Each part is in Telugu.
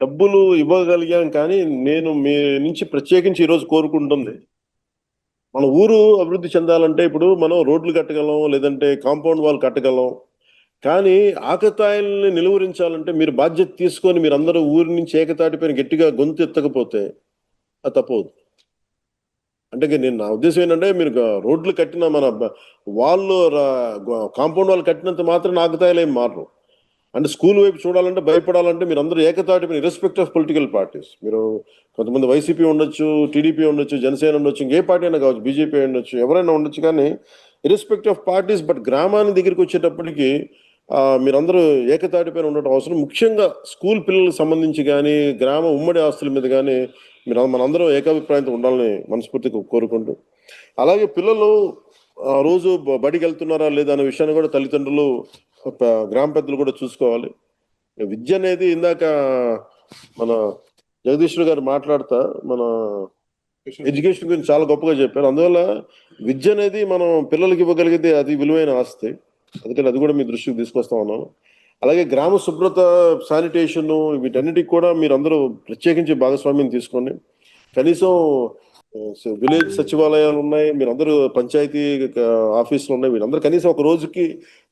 డబ్బులు ఇవ్వగలిగాం కానీ నేను మీ నుంచి ప్రత్యేకించి ఈరోజు కోరుకుంటుంది. మన ఊరు అభివృద్ధి చెందాలంటే ఇప్పుడు మనం రోడ్లు కట్టగలం లేదంటే కాంపౌండ్ వాల్ కట్టగలం. కానీ ఆకతాయిల్ని నిలువరించాలంటే మీరు బాధ్యత తీసుకొని మీరు అందరూ ఊరి నుంచి ఏకతాటిపైన గట్టిగా గొంతు ఎత్తకపోతే అది తప్పవుదు. అంటే నేను నా ఉద్దేశం ఏంటంటే మీరు రోడ్లు కట్టిన మన వాళ్ళు కాంపౌండ్ వాళ్ళు కట్టినంత మాత్రం ఆకతాయిలు ఏం మారరు. అంటే స్కూల్ వైపు చూడాలంటే భయపడాలంటే మీరు అందరూ ఏకతాటి ఇరెస్పెక్ట్ ఆఫ్ పొలిటికల్ పార్టీస్ మీరు కొంతమంది వైసీపీ ఉండొచ్చు టీడీపీ ఉండొచ్చు జనసేన ఉండొచ్చు ఇంకే పార్టీ అయినా కావచ్చు బీజేపీ ఉండొచ్చు ఎవరైనా ఉండొచ్చు కానీ ఇరెస్పెక్ట్ ఆఫ్ పార్టీస్ బట్ గ్రామానికి దగ్గరికి వచ్చేటప్పటికి మీరందరూ మీరందరూ ఏకతాటిపైన ఉండటం అవసరం. ముఖ్యంగా స్కూల్ పిల్లలకు సంబంధించి కానీ గ్రామ ఉమ్మడి ఆస్తుల మీద కానీ మీరు మనందరం ఏకాభిప్రాయంతో ఉండాలని మనస్ఫూర్తిగా కోరుకుంటూ. అలాగే పిల్లలు ఆ రోజు బడికి వెళ్తున్నారా లేదా అనే విషయాన్ని కూడా తల్లిదండ్రులు గ్రామ పెద్దలు కూడా చూసుకోవాలి. విద్య అనేది ఇందాక మన జగదీశ్వర్ గారు మాట్లాడతా మన ఎడ్యుకేషన్ గురించి చాలా గొప్పగా చెప్పారు. అందువల్ల విద్య అనేది మనం పిల్లలకి ఇవ్వగలిగితే అది విలువైన ఆస్తి. అందుకని అది కూడా మీ దృష్టికి తీసుకొస్తా ఉన్నాను. అలాగే గ్రామ శుభ్రత శానిటేషన్ వీటన్నిటికి కూడా మీరు అందరూ ప్రత్యేకించి భాగస్వామ్యం తీసుకోండి. కనీసం విలేజ్ సచివాలయాలు ఉన్నాయి మీరందరూ పంచాయతీ ఆఫీసులు ఉన్నాయి. వీళ్ళందరూ కనీసం ఒక రోజుకి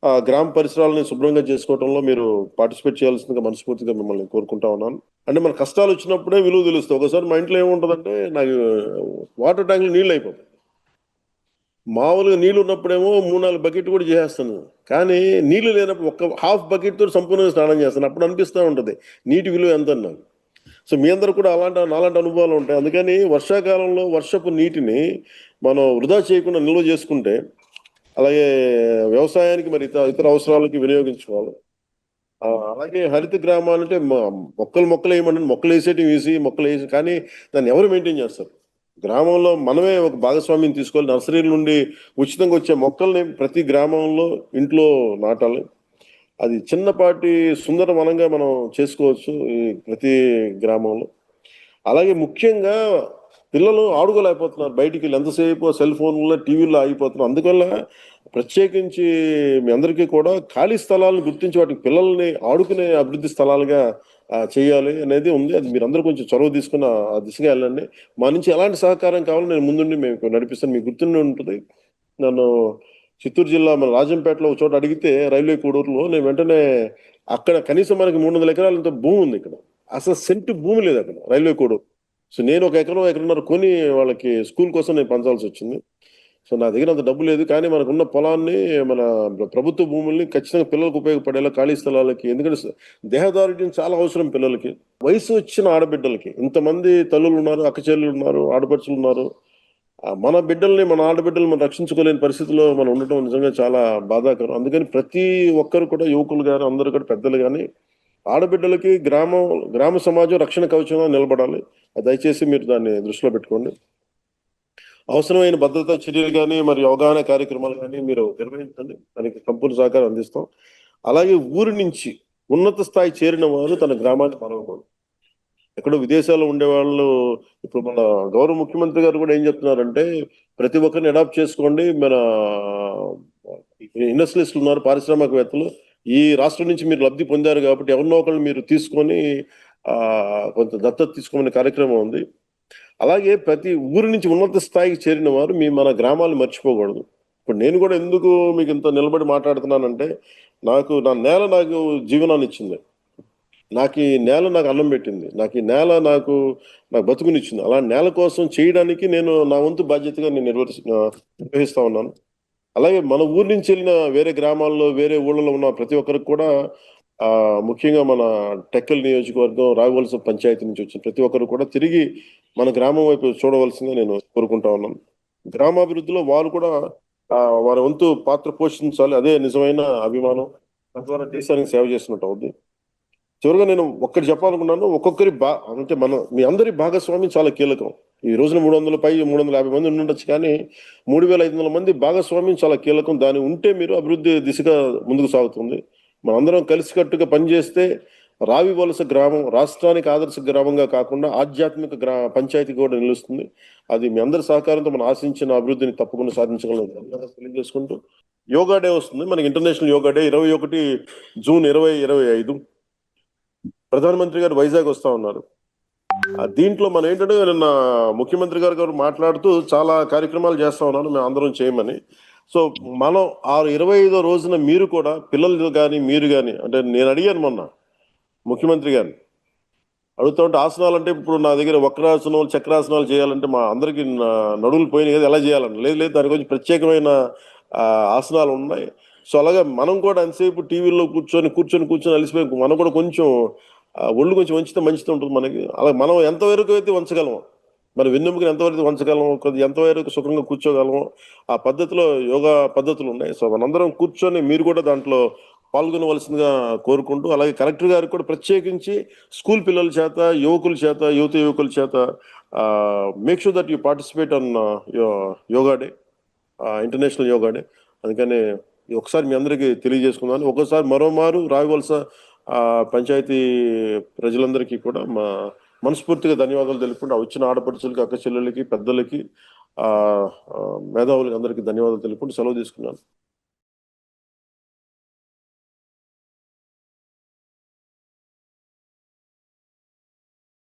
ఆ గ్రామ పరిసరాలని శుభ్రంగా చేసుకోవడంలో మీరు పార్టిసిపేట్ చేయాల్సిందిగా మనస్ఫూర్తిగా మిమ్మల్ని కోరుకుంటా ఉన్నాను. అంటే మన కష్టాలు వచ్చినప్పుడే విలువ తెలుస్తుంది ఒకసారి మా ఇంట్లో ఏముంటుందంటే నాకు వాటర్ ట్యాంకులు నీళ్ళు అయిపోతాయి. మామూలుగా నీళ్ళు ఉన్నప్పుడేమో మూడు నాలుగు బకెట్ కూడా చేసేస్తాను. కానీ నీళ్ళు లేనప్పుడు ఒక్క హాఫ్ బకెట్ తోటి సంపూర్ణంగా స్నానం చేస్తాను. అప్పుడు అనిపిస్తూ ఉంటుంది నీటి విలువ ఎంత నాకు. సో మీ అందరూ కూడా అలాంటి నాలాంటి అనుభవాలు ఉంటాయి. అందుకని వర్షాకాలంలో వర్షపు నీటిని మనం వృధా చేయకుండా నిల్వ చేసుకుంటే అలాగే వ్యవసాయానికి మరి ఇతర ఇతర అవసరాలకి వినియోగించుకోవాలి. అలాగే హరిత గ్రామాలు అంటే మొక్కలు మొక్కలు వేయమంటే మొక్కలు వేసేటివి వేసి మొక్కలు వేసి కానీ దాన్ని ఎవరు మెయింటైన్ చేస్తారు గ్రామంలో మనమే ఒక భాగస్వామ్యం తీసుకోవాలి. నర్సరీల నుండి ఉచితంగా వచ్చే మొక్కల్ని ప్రతి గ్రామంలో ఇంట్లో నాటాలి. అది చిన్నపాటి సుందరవనంగా మనం చేసుకోవచ్చు ఈ ప్రతి గ్రామంలో. అలాగే ముఖ్యంగా పిల్లలు ఆడుకోలేకపోతున్నారు. బయటికి వెళ్ళి ఎంతసేపు సెల్ ఫోన్లో టీవీలో ఆగిపోతున్నారు. అందువల్ల ప్రత్యేకించి మీ అందరికీ కూడా ఖాళీ స్థలాలను గుర్తించి వాటికి పిల్లల్ని ఆడుకునే అభివృద్ధి స్థలాలుగా చేయాలి అనేది ఉంది. అది మీరందరూ కొంచెం చొరవ తీసుకున్న ఆ ఆ దిశగా వెళ్ళండి. మా నుంచి ఎలాంటి సహకారం కావాలో నేను ముందుండి మేము నడిపిస్తాను. మీకు గుర్తుండి ఉంటుంది. నన్ను చిత్తూరు జిల్లా మన రాజంపేటలో ఒక చోట అడిగితే రైల్వే కూడూరులో నేను వెంటనే అక్కడ కనీసం మనకి మూడు వందల ఎకరాలంత భూమి ఉంది ఇక్కడ. అసలు సెంటు భూమి లేదు అక్కడ రైల్వే కూడూరు. సో నేను ఒక ఎకరం ఎకరన్నర కొని వాళ్ళకి స్కూల్ కోసం నేను పంచాల్సి వచ్చింది. సో నా దగ్గర అంత డబ్బు లేదు కానీ మనకున్న పొలాన్ని మన ప్రభుత్వ భూముల్ని ఖచ్చితంగా పిల్లలకు ఉపయోగపడేలా ఖాళీ స్థలాలకి ఎందుకంటే దేహదారుఢ్యం చాలా అవసరం పిల్లలకి. వయసు వచ్చిన ఆడబిడ్డలకి. ఇంతమంది తల్లులు ఉన్నారు అక్కచెల్లిలు ఉన్నారు ఆడపడుచులు ఉన్నారు. మన బిడ్డల్ని మన ఆడబిడ్డల్ని మనం రక్షించుకోలేని పరిస్థితిలో మనం ఉండటం నిజంగా చాలా బాధాకరం. అందుకని ప్రతి ఒక్కరు కూడా యువకులు కానీ అందరూ కూడా పెద్దలు కానీ ఆడబిడ్డలకి గ్రామం గ్రామ సమాజం రక్షణ కవచంగా నిలబడాలి. దయచేసి మీరు దాన్ని దృష్టిలో పెట్టుకోండి. అవసరమైన భద్రతా చర్యలు కానీ మరి అవగాహన కార్యక్రమాలు కానీ మీరు నిర్వహించండి. దానికి సంపూర్ణ సహకారం అందిస్తాం. అలాగే ఊరి నుంచి ఉన్నత స్థాయి చేరిన వారు తన గ్రామాన్ని మరవకూడదు. ఎక్కడో విదేశాల్లో ఉండే వాళ్ళు ఇప్పుడు మన గౌరవ ముఖ్యమంత్రి గారు కూడా ఏం చెప్తున్నారంటే ప్రతి ఒక్కరిని అడాప్ట్ చేసుకోండి. మన ఇండస్ట్రియలిస్టులు ఉన్నారు పారిశ్రామికవేత్తలు. ఈ రాష్ట్రం నుంచి మీరు లబ్ధి పొందారు కాబట్టి ఎవరినో ఒకళ్ళు మీరు తీసుకొని కొంత దత్తత తీసుకోమనే కార్యక్రమం ఉంది. అలాగే ప్రతి ఊరి నుంచి ఉన్నత స్థాయికి చేరిన వారు మీ మన గ్రామాలు మర్చిపోకూడదు. ఇప్పుడు నేను కూడా ఎందుకు మీకు ఇంత నిలబడి మాట్లాడుతున్నానంటే నాకు నా నేల నాకు జీవనాన్ని ఇచ్చింది. నాకు ఈ నేల నాకు అన్నం పెట్టింది. నాకు ఈ నేల నాకు నాకు బతుకునిచ్చింది. అలా నేల కోసం చేయడానికి నేను నా వంతు బాధ్యతగా నేను నిర్వహి నిర్వహిస్తూ ఉన్నాను. అలాగే మన ఊరి నుంచి వెళ్ళిన వేరే గ్రామాల్లో వేరే ఊళ్ళలో ఉన్న ప్రతి ఒక్కరికి కూడా ఆ ముఖ్యంగా మన టెక్కల్ నియోజకవర్గం రాఘవలస పంచాయతీ నుంచి వచ్చిన ప్రతి ఒక్కరు కూడా తిరిగి మన గ్రామం వైపు చూడవలసిందిగా నేను కోరుకుంటా ఉన్నాను. గ్రామాభివృద్ధిలో వారు కూడా వారి వంతు పాత్ర పోషించాలి. అదే నిజమైన అభిమానం. తద్వారా దేశానికి సేవ చేసినట్టు అవుద్ది. చివరిగా నేను ఒక్కటి చెప్పాలనుకున్నాను ఒక్కొక్కరి బా అంటే మన మీ అందరి భాగస్వామ్యం చాలా కీలకం. ఈ రోజున మూడు వందల పై మూడు వందల యాభై మంది ఉండొచ్చు కానీ మూడు వేల ఐదు వందల మంది భాగస్వామ్యం చాలా కీలకం. దాని ఉంటే మీరు అభివృద్ధి దిశగా ముందుకు సాగుతుంది. మనందరం కలిసికట్టుగా పనిచేస్తే రావి వలస గ్రామం రాష్ట్రానికి ఆదర్శ గ్రామంగా కాకుండా ఆధ్యాత్మిక గ్రా పంచాయతీ కూడా నిలుస్తుంది. అది మీ అందరి సహకారంతో మనం ఆశించిన అభివృద్ధిని తప్పకుండా సాధించగలం తెలియజేసుకుంటూ యోగా డే వస్తుంది. మనకి ఇంటర్నేషనల్ యోగా డే ఇరవై ఒకటి జూన్ ఇరవై ఇరవై ఐదు. ప్రధానమంత్రి గారు వైజాగ్ వస్తా ఉన్నారు. దీంట్లో మనం ఏంటంటే నిన్న ముఖ్యమంత్రి గారు గారు మాట్లాడుతూ చాలా కార్యక్రమాలు చేస్తా ఉన్నారు మేము అందరం చేయమని. సో మనం ఆ ఇరవై ఐదో రోజున మీరు కూడా పిల్లలు కానీ మీరు కానీ అంటే నేను అడిగాను మొన్న ముఖ్యమంత్రి గారిని. అడుగుతా ఉంటే ఆసనాలు అంటే ఇప్పుడు నా దగ్గర వక్రాసనాలు చక్రాసనాలు చేయాలంటే మా అందరికి నడువులు పోయినాయి కదా ఎలా చేయాలని లేదు లేదు దాని గురించి ప్రత్యేకమైన ఆసనాలు ఉన్నాయి. సో అలాగే మనం కూడా ఎంతసేపు టీవీలో కూర్చొని కూర్చొని కూర్చొని అలిసిపోయి మనం కూడా కొంచెం ఒళ్ళు కొంచెం వంచితే మంచిగా ఉంటుంది మనకి. అలా మనం ఎంతవరకు అయితే వంచగలం మన వెన్నెముకను ఎంతవరకు వంచగలం కొద్ది ఎంతవరకు సుఖంగా కూర్చోగలం ఆ పద్ధతిలో యోగా పద్ధతులు ఉన్నాయి. సో మనందరం కూర్చొని మీరు కూడా దాంట్లో పాల్గొనవలసిందిగా కోరుకుంటూ అలాగే కలెక్టర్ గారికి కూడా ప్రత్యేకించి స్కూల్ పిల్లల చేత యువకుల చేత యువత యువకుల చేత make sure that you participate on yoga day international yoga day. అందుకని ఒకసారి మీ అందరికీ తెలియజేసుకుందాను ఒకసారి మరోమారు రాయవలస ఆ, పంచాయతీ ప్రజలందరికీ కూడా మా మనస్ఫూర్తిగా ధన్యవాదాలు తెలుపుకుంటూ వచ్చిన ఆడపడుచులకి అక్క చెల్లెలకి పెద్దలకి ఆ, మేధావులకి అందరికీ ధన్యవాదాలు తెలుపుకుంటూ సెలవు తీసుకున్నాను.